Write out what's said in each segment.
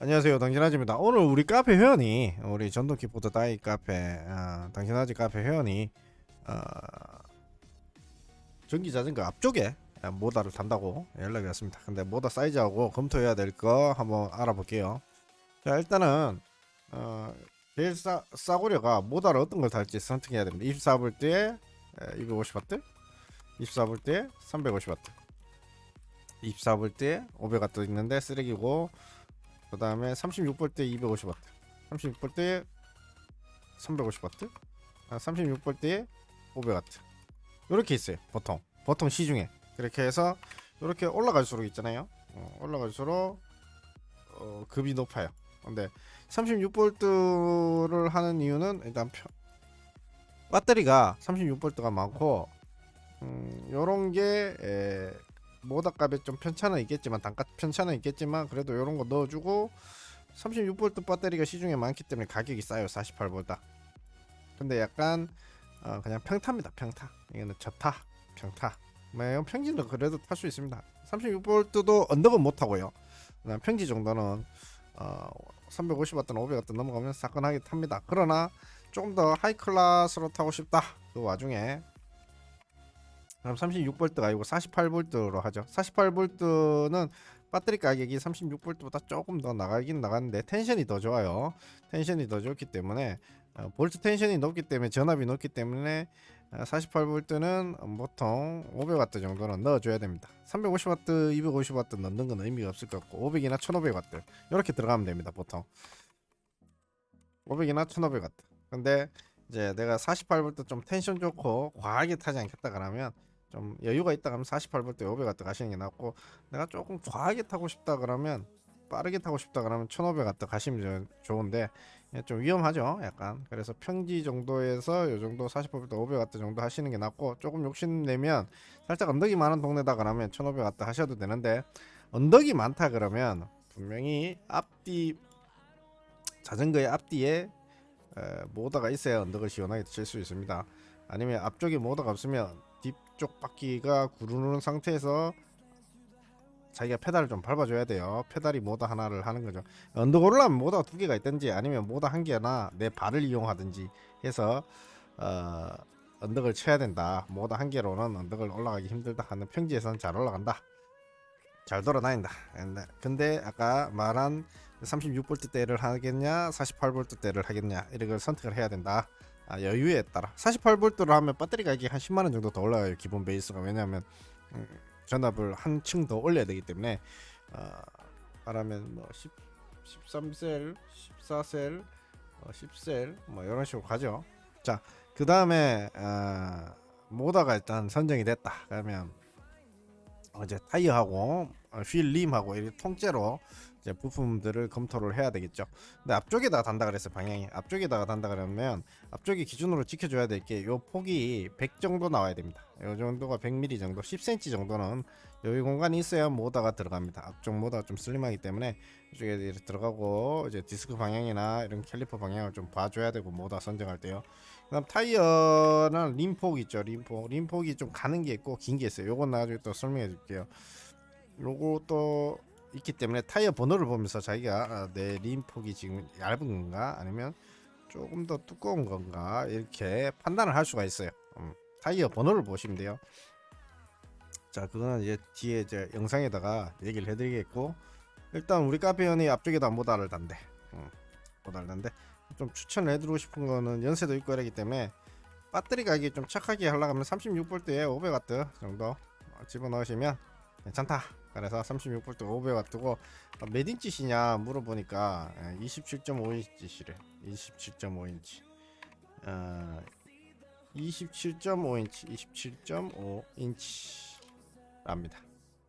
안녕하세요. 당신아지입니다. 오늘 우리 카페 회원이 우리 전동 키보드 다이 카페 어, 당신아지 카페 회원이 어, 전기 자전거 앞쪽에 어, 모다를 단다고 연락이 왔습니다. 근데 모다 사이즈하고 검토해야 될 거 한번 알아볼게요. 자 일단은 어, 제일 싸, 싸구려가 모다를 어떤 걸 달지 선택해야 됩니다. 24V에 250W 24V에 350W 24V에 500W 있는데 쓰레기고 그 다음에 36V 때 250W 36V 때 350W 아, 36V 때 500W 이렇게 있어요 보통. 보통 시중에. 그렇게 해서 이렇게 올라갈수록 있잖아요. 어, 올라갈수록 어, 급이 높아요. 근데 36V를 하는 이유는 일단 표- 배터리가 36V가 많고 음, 요런 게 에, 모다값에 좀 편차는 있겠지만 단가 편차는 있겠지만 그래도 이런 거 넣어주고 36V 배터리가 시중에 많기 때문에 가격이 싸요 48보다 근데 약간 어, 그냥 평타입니다 평타. 이거는 저타 평타. 뭐 이건 평지는 그래도 탈 수 있습니다. 36V도 언덕은 못 타고요. 그냥 평지 정도는 어, 350W 500W 넘어가면 사건하게 탑니다. 그러나 조금 더 하이 클래스로 타고 싶다. 그 와중에 그럼 36V가 아니고 48V로 하죠. 48V는 배터리 가격이 36V보다 조금 더 나가긴 나가는데 텐션이 더 좋아요. 텐션이 더 좋기 때문에 어, 볼트 텐션이 높기 때문에 전압이 높기 때문에 48V는 보통 500W 정도는 넣어줘야 됩니다. 350W, 250W 넣는 건 의미가 없을 것 같고 500이나 1500W 이렇게 들어가면 됩니다. 보통 500이나 1500W. 근데 이제 내가 48V 좀 텐션 좋고 과하게 타지 않겠다 그러면 좀 여유가 있다 그러면 48V 500W 가시는 게 낫고 내가 조금 과하게 타고 싶다 그러면 빠르게 타고 싶다 그러면 1500W 가시면 저- 좋은데 예, 좀 위험하죠 약간 그래서 평지 정도에서 요 정도 48V 500W 정도 하시는 게 낫고 조금 욕심내면 살짝 언덕이 많은 동네다 그러면 1500W 하셔도 되는데 언덕이 많다 그러면 분명히 앞뒤 자전거의 앞뒤에 에, 모터가 있어야 언덕을 시원하게 칠 수 있습니다. 아니면 앞쪽에 모터가 없으면 뒤쪽 바퀴가 구르는 상태에서 자기가 페달을 좀 밟아줘야 돼요. 페달이 모터 하나를 하는 거죠. 언덕 오르려면 모터가 두 개가 있든지 아니면 모터 한 개나 내 발을 이용하든지 해서 어, 언덕을 쳐야 된다. 모터 한 개로는 언덕을 올라가기 힘들다 하는 평지에서는 잘 올라간다. 잘 돌아다닌다. 근데- 아까 말한 36V 대를 하겠냐 48V 대를 하겠냐 이런 걸 선택을 해야 된다 아, 여유에 따라. 48V로 하면 배터리 가격이 한 10만원 정도 더 올라가요 기본 베이스가. 왜냐하면 음, 전압을 한층 더 올려야 되기 때문에 어, 말하면 뭐 10, 13셀 14셀 어, 10셀 뭐 이런 식으로 가죠. 자그 다음에 어, 모다가 일단 선정이 됐다. 그러면 이제 타이어하고 어, 휠림하고 이렇게 통째로 이제 부품들을 검토를 해야 되겠죠. 근데 앞쪽에다가 단다 그랬어요 방향이 앞쪽에다가 단다 그러면 앞쪽이 기준으로 지켜줘야 될 게 요 폭이 100 정도 나와야 됩니다. 요 정도가 100mm 정도, 10cm 정도는 여기 공간이 있어야 모다가 들어갑니다. 앞쪽 모다가 좀 슬림하기 때문에 이쪽에 들어가고 이제 디스크 방향이나 이런 캘리퍼 방향을 좀 봐줘야 되고 모다 선정할 때요. 그다음 타이어는 림폭 있죠, 림폭. 림폭이 좀 가는 게 있고 긴 게 있어요. 요건 나중에 또 설명해 줄게요. 또 있기 때문에 타이어 번호를 보면서 자기가 아, 내 림폭이 지금 얇은 건가? 아니면 조금 더 두꺼운 건가? 이렇게 판단을 할 수가 있어요. 음, 타이어 번호를 보시면 돼요. 자 그거는 이제 뒤에 이제 영상에다가 얘기를 해드리겠고 일단 우리 카페원이 앞쪽에다 모다를 단대. 음, 모다를 단대. 좀 추천을 해드리고 싶은 거는 연세도 있고 이러기 때문에 배터리 가격이 좀 착하게 하려고 하면 36V에 500W 정도 집어넣으시면 괜찮다 그래서 36V 500W고 몇 인치시냐 물어보니까 27.5인치시래. 27.5인치. 어, 27.5인치 27.5인치 랍니다.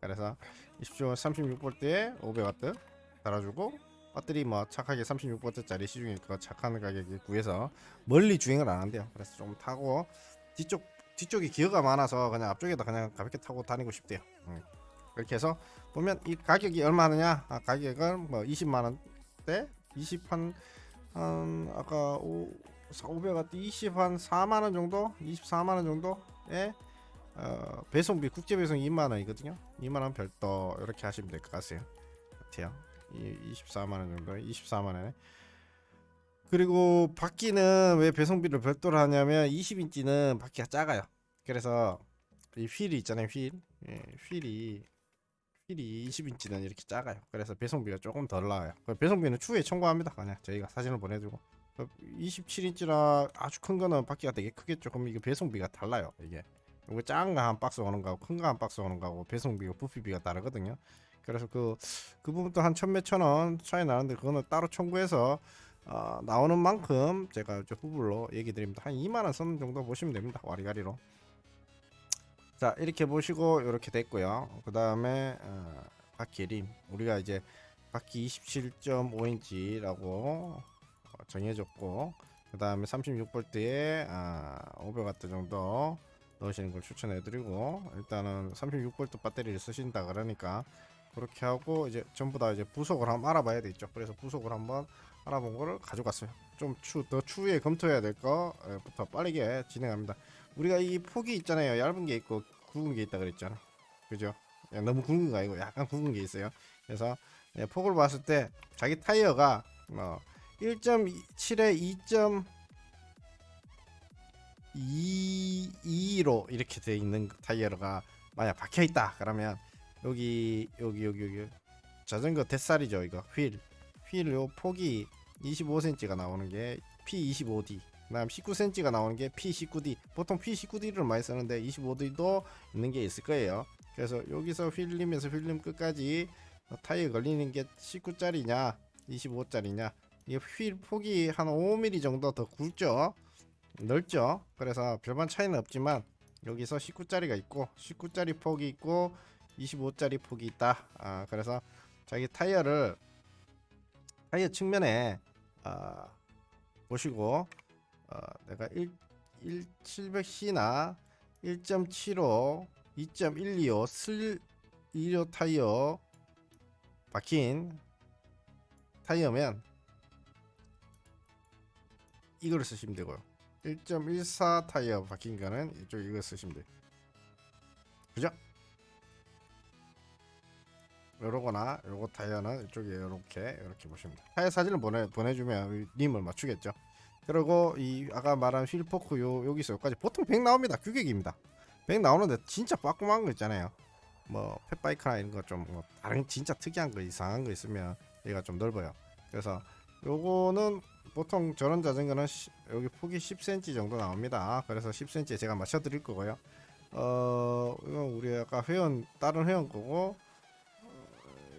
그래서 36V에 500W 달아주고 배터리 뭐 착하게 36V짜리 시중에 그 착한 가격에 구해서 멀리 주행을 안 한대요. 그래서 좀 타고 뒤쪽 뒤쪽이 기어가 많아서 그냥 앞쪽에다 그냥 가볍게 타고 다니고 싶대요. 음. 그렇게 해서 보면 이 가격이 얼마 하느냐? 아, 가격은 뭐 20만 원대? 20한 한 아까 5 500와트 20한 4만 원 정도? 24만 원 정도에 어, 배송비 국제 배송 2만 원이거든요. 2만 원 별도 이렇게 하시면 될 것 같아요. 같아요. 24만 원 정도 24만 원에. 그리고 바퀴는 왜 배송비를 별도로 하냐면 20인치는 바퀴가 작아요. 그래서 이 휠이 있잖아요 휠. 예, 휠이 휠이 20인치는 이렇게 작아요. 그래서 배송비가 조금 덜 나와요. 그 배송비는 추후에 청구합니다. 그냥 저희가 사진을 보내주고. 27인치라 아주 큰 거는 바퀴가 되게 크겠죠 그럼 이게 배송비가 달라요 이게. 이거 작은 거 한 박스 오는 거하고 큰 거 한 박스 오는 거하고 배송비가 부피비가 다르거든요. 그래서 그, 그 부분도 한 천 몇천 원 차이 나는데 그거는 따로 청구해서 어, 나오는 만큼 제가 저 부분로 얘기 드립니다. 한 2만 원 쓰는 정도 보시면 됩니다. 와리가리로 자 이렇게 보시고 이렇게 됐고요. 그 다음에 어, 바퀴 림. 우리가 이제 바퀴 27.5인치라고 어, 정해졌고 그 다음에 36V에 아, 500W 정도 넣으시는 걸 추천해드리고 일단은 36V 배터리를 쓰신다 그러니까 그렇게 하고 이제 전부 다 이제 부속을 한번 알아봐야 되겠죠. 그래서 부속을 한번 알아본 거를 가져갔어요. 좀 추 더 추후에 검토해야 될 거부터 빠르게 진행합니다 우리가 이 폭이 있잖아요. 얇은 게 있고 굵은 게 있다 그랬잖아. 그죠? 야, 너무 굵은 거 아니고 약간 굵은 게 있어요. 그래서 예, 폭을 봤을 때 자기 타이어가 뭐 1.7에 2. 2 2로 이렇게 돼 있는 타이어가 만약 박혀 있다 그러면 여기 여기 여기 여기 자전거 대살이죠 이거. 휠휠요 폭이 25cm가 나오는 게 P25D 그다음 19cm가 나오는 게 P19D 보통 P19D를 많이 쓰는데 25D도 있는 게 있을 거예요. 그래서 여기서 휠림에서 휠림 끝까지 타이어 걸리는 게 19짜리냐 25짜리냐. 이휠 폭이 한 5mm 정도 더 굵죠? 넓죠? 그래서 별반 차이는 없지만 여기서 19짜리가 있고 19짜리 폭이 있고 25짜리 폭이 있다. 아 그래서 자기 타이어를 타이어 측면에 아, 보시고 어, 내가 1, 1700C나 1.75 2.125 슬 2호 타이어 박힌 타이어면 이거를 쓰시면 되고요. 1.14 타이어 박힌 거는 이쪽 이거 쓰시면 돼요. 그죠? 요러거나 요거 타이어는 이쪽에 이렇게 이렇게 보시면 돼요. 타이어 사진을 보내, 보내주면 님을 맞추겠죠 그리고 이 아까 말한 휠포크 요 여기서 여기까지 보통 100 나옵니다. 규격입니다. 100 나오는데 진짜 빠끔한 거 있잖아요. 뭐 펫바이크나 이런 거좀 뭐 다른 진짜 특이한 거 이상한 거 있으면 얘가 좀 넓어요. 그래서 요거는 보통 저런 자전거는 시- 여기 폭이 10cm 정도 나옵니다. 그래서 10cm에 제가 맞춰 드릴 거고요. 어 이건 우리 아까 회원 다른 회원 거고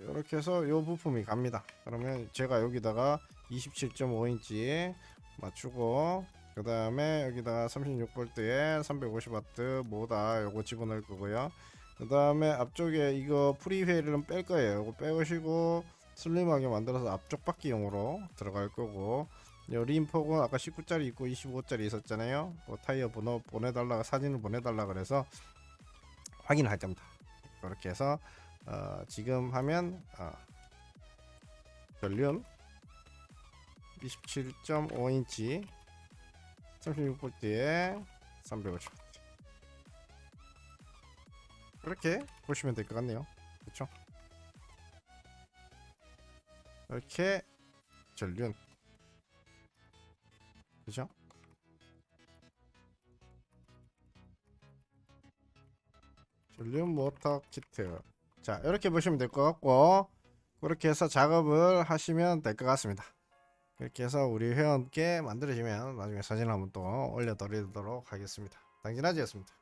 이렇게 해서 요 부품이 갑니다. 그러면 제가 여기다가 27.5인치 맞추고 그 다음에 여기다가 36V에 350W 모다 요거 집어넣을 거고요. 그 다음에 앞쪽에 이거 프리회를 뺄 거예요. 이거 빼오시고 슬림하게 만들어서 앞쪽 바퀴용으로 들어갈 거고. 요 림폭은 아까 19짜리 있고 25짜리 있었잖아요. 그 타이어 번호 보내달라 사진을 보내달라 그래서 확인을 할 겁니다. 그렇게 해서 어, 지금 하면 어, 전륜 27.5인치 36V에 350V 그렇게 보시면 될 것 같네요. 그렇죠 이렇게 전륜. 그죠 전륜 모터 키트. 자 이렇게 보시면 될 것 같고 그렇게 해서 작업을 하시면 될 것 같습니다 이렇게 해서 우리 회원께 만들어지면 나중에 사진 한번 또 올려드리도록 하겠습니다. 당진아지였습니다